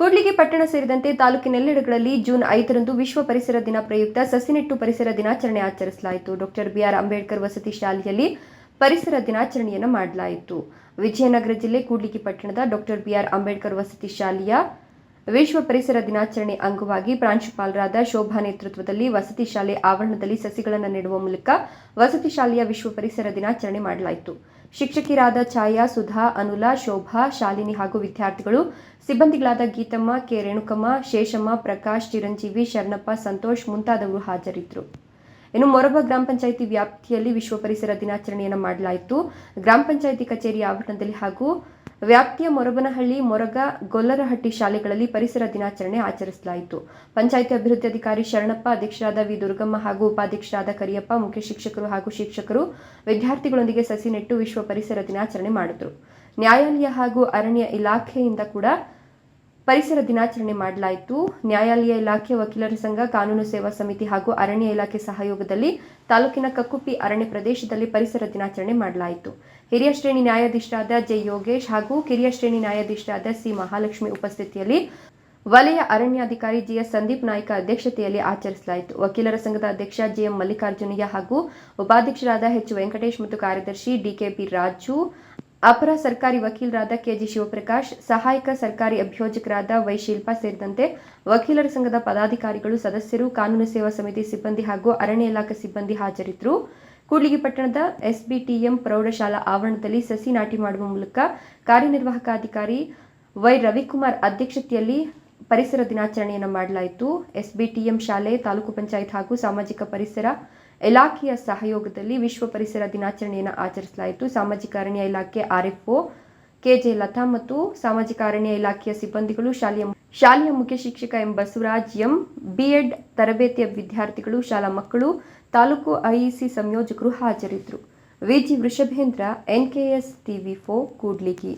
ಕೂಡ್ಲಿಗಿ ಪಟ್ಟಣ ಸೇರಿದಂತೆ ತಾಲೂಕಿನೆಲ್ಲೆಡೆಗಳಲ್ಲಿ ಜೂನ್ ಐದರಂದು ವಿಶ್ವ ಪರಿಸರ ದಿನ ಪ್ರಯುಕ್ತ ಸಸಿನೆಟ್ಟು ಪರಿಸರ ದಿನಾಚರಣೆ ಆಚರಿಸಲಾಯಿತು. ಡಾಕ್ಟರ್ ಬಿಆರ್ ಅಂಬೇಡ್ಕರ್ ವಸತಿ ಶಾಲೆಯಲ್ಲಿ ಪರಿಸರ ದಿನಾಚರಣೆಯನ್ನು ಮಾಡಲಾಯಿತು. ವಿಜಯನಗರ ಜಿಲ್ಲೆ ಕೂಡ್ಲಿಗಿ ಪಟ್ಟಣದ ಡಾಕ್ಟರ್ ಬಿಆರ್ ಅಂಬೇಡ್ಕರ್ ವಸತಿ ಶಾಲೆಯ ವಿಶ್ವ ಪರಿಸರ ದಿನಾಚರಣೆ ಅಂಗವಾಗಿ ಪ್ರಾಂಶುಪಾಲರಾದ ಶೋಭಾ ನೇತೃತ್ವದಲ್ಲಿ ವಸತಿ ಶಾಲೆ ಆವರಣದಲ್ಲಿ ಸಸಿಗಳನ್ನು ನೆಡುವ ಮೂಲಕ ವಸತಿ ಶಾಲೆಯ ವಿಶ್ವ ಪರಿಸರ ದಿನಾಚರಣೆ ಮಾಡಲಾಯಿತು. ಶಿಕ್ಷಕಿಯರಾದ ಛಾಯಾ, ಸುಧಾ, ಅನುಲಾ, ಶೋಭಾ, ಶಾಲಿನಿ ಹಾಗೂ ವಿದ್ಯಾರ್ಥಿಗಳು, ಸಿಬ್ಬಂದಿಗಳಾದ ಗೀತಮ್ಮ, ಕೆ. ರೇಣುಕಮ್ಮ, ಶೇಷಮ್ಮ, ಪ್ರಕಾಶ್, ಚಿರಂಜೀವಿ, ಶರಣಪ್ಪ, ಸಂತೋಷ್ ಮುಂತಾದವರು ಹಾಜರಿದ್ದರು. ಇನ್ನು ಮೊರಬ ಗ್ರಾಮ ಪಂಚಾಯಿತಿ ವ್ಯಾಪ್ತಿಯಲ್ಲಿ ವಿಶ್ವ ಪರಿಸರ ದಿನಾಚರಣೆಯನ್ನು ಮಾಡಲಾಯಿತು. ಗ್ರಾಮ ಪಂಚಾಯಿತಿ ಕಚೇರಿ ಆವರಣದಲ್ಲಿ ಹಾಗೂ ವ್ಯಾಪ್ತಿಯ ಮೊರಬನಹಳ್ಳಿ, ಮೊರಗ, ಗೊಲ್ಲರಹಟ್ಟಿ ಶಾಲೆಗಳಲ್ಲಿ ಪರಿಸರ ದಿನಾಚರಣೆ ಆಚರಿಸಲಾಯಿತು. ಪಂಚಾಯಿತಿ ಅಭಿವೃದ್ಧಿ ಅಧಿಕಾರಿ ಶರಣಪ್ಪ, ಅಧ್ಯಕ್ಷರಾದ ವಿ. ದುರ್ಗಮ್ಮ ಹಾಗೂ ಉಪಾಧ್ಯಕ್ಷರಾದ ಕರಿಯಪ್ಪ, ಮುಖ್ಯ ಶಿಕ್ಷಕರು ಹಾಗೂ ಶಿಕ್ಷಕರು, ವಿದ್ಯಾರ್ಥಿಗಳೊಂದಿಗೆ ಸಸಿ ನೆಟ್ಟು ವಿಶ್ವ ಪರಿಸರ ದಿನಾಚರಣೆ ಮಾಡಿದರು. ನ್ಯಾಯಾಲಯ ಹಾಗೂ ಅರಣ್ಯ ಇಲಾಖೆಯಿಂದ ಕೂಡ ಪರಿಸರ ದಿನಾಚರಣೆ ಮಾಡಲಾಯಿತು. ನ್ಯಾಯಾಲಯ ಇಲಾಖೆ ವಕೀಲರ ಸಂಘ, ಕಾನೂನು ಸೇವಾ ಸಮಿತಿ ಹಾಗೂ ಅರಣ್ಯ ಇಲಾಖೆ ಸಹಯೋಗದಲ್ಲಿ ತಾಲೂಕಿನ ಕಕ್ಕುಪ್ಪಿ ಅರಣ್ಯ ಪ್ರದೇಶದಲ್ಲಿ ಪರಿಸರ ದಿನಾಚರಣೆ ಮಾಡಲಾಯಿತು. ಹಿರಿಯ ಶ್ರೇಣಿ ನ್ಯಾಯಾಧೀಶರಾದ ಜೆ ಯೋಗೇಶ್ ಹಾಗೂ ಕಿರಿಯ ಶ್ರೇಣಿ ನ್ಯಾಯಾಧೀಶರಾದ ಸಿ ಮಹಾಲಕ್ಷ್ಮಿ ಉಪಸ್ಥಿತಿಯಲ್ಲಿ ವಲಯ ಅರಣ್ಯಾಧಿಕಾರಿ ಜಿಎಸ್ ಸಂದೀಪ್ ನಾಯ್ಕ ಅಧ್ಯಕ್ಷತೆಯಲ್ಲಿ ಆಚರಿಸಲಾಯಿತು. ವಕೀಲರ ಸಂಘದ ಅಧ್ಯಕ್ಷ ಜಿಎಂ ಮಲ್ಲಿಕಾರ್ಜುನಯ್ಯ ಹಾಗೂ ಉಪಾಧ್ಯಕ್ಷರಾದ ಎಚ್ ವೆಂಕಟೇಶ್ ಮತ್ತು ಕಾರ್ಯದರ್ಶಿ ಡಿಕೆಪಿ ರಾಜು ಅಪರ ಸರ್ಕಾರಿ ವಕೀಲರಾದ ಕೆಜಿ ಶಿವಪ್ರಕಾಶ್, ಸಹಾಯಕ ಸರ್ಕಾರಿ ಅಭಿಯೋಜಕರಾದ ವೈ ಶಿಲ್ಪಾ ಸೇರಿದಂತೆ ವಕೀಲರ ಸಂಘದ ಪದಾಧಿಕಾರಿಗಳು, ಸದಸ್ಯರು, ಕಾನೂನು ಸೇವಾ ಸಮಿತಿ ಸಿಬ್ಬಂದಿ ಹಾಗೂ ಅರಣ್ಯ ಇಲಾಖೆ ಸಿಬ್ಬಂದಿ ಹಾಜರಿದ್ದರು. ಕೂಡ್ಲಿಗಿ ಪಟ್ಟಣದ ಎಸ್ಬಿಟಿಎಂ ಪ್ರೌಢಶಾಲಾ ಆವರಣದಲ್ಲಿ ಸಸಿ ನಾಟಿ ಮಾಡುವ ಮೂಲಕ ಕಾರ್ಯನಿರ್ವಾಹಕ ಅಧಿಕಾರಿ ವೈ ರವಿಕುಮಾರ್ ಅಧ್ಯಕ್ಷತೆಯಲ್ಲಿ ಪರಿಸರ ದಿನಾಚರಣೆಯನ್ನು ಮಾಡಲಾಯಿತು. ಎಸ್ಬಿಟಿಎಂ ಶಾಲೆ, ತಾಲೂಕು ಪಂಚಾಯತ್ ಹಾಗೂ ಸಾಮಾಜಿಕ ಪರಿಸರ ಇಲಾಖೆಯ ಸಹಯೋಗದಲ್ಲಿ ವಿಶ್ವ ಪರಿಸರ ದಿನಾಚರಣೆಯನ್ನು ಆಚರಿಸಲಾಯಿತು. ಸಾಮಾಜಿಕ ಅರಣ್ಯ ಇಲಾಖೆ ಆರ್ಎಫ್ಒ, ಕೆಜೆ ಲತಾ ಮತ್ತು ಸಾಮಾಜಿಕ ಅರಣ್ಯ ಇಲಾಖೆಯ ಸಿಬ್ಬಂದಿಗಳು, ಶಾಲೆಯ ಶಾಲೆಯ ಮುಖ್ಯ ಶಿಕ್ಷಕ ಎಂ ಬಸವರಾಜ್, ಎಂ ಬಿಎಡ್ ತರಬೇತಿಯ ವಿದ್ಯಾರ್ಥಿಗಳು, ಶಾಲಾ ಮಕ್ಕಳು, ತಾಲೂಕು ಐಇಸಿ ಸಂಯೋಜಕರು ಹಾಜರಿದ್ದರು. ವಿಜಿ ವೃಷಭೇಂದ್ರ ಎನ್ಕೆಎಸ್ ಟಿವಿ ಫೋ ಕೂಡ್ಲಿಗಿ.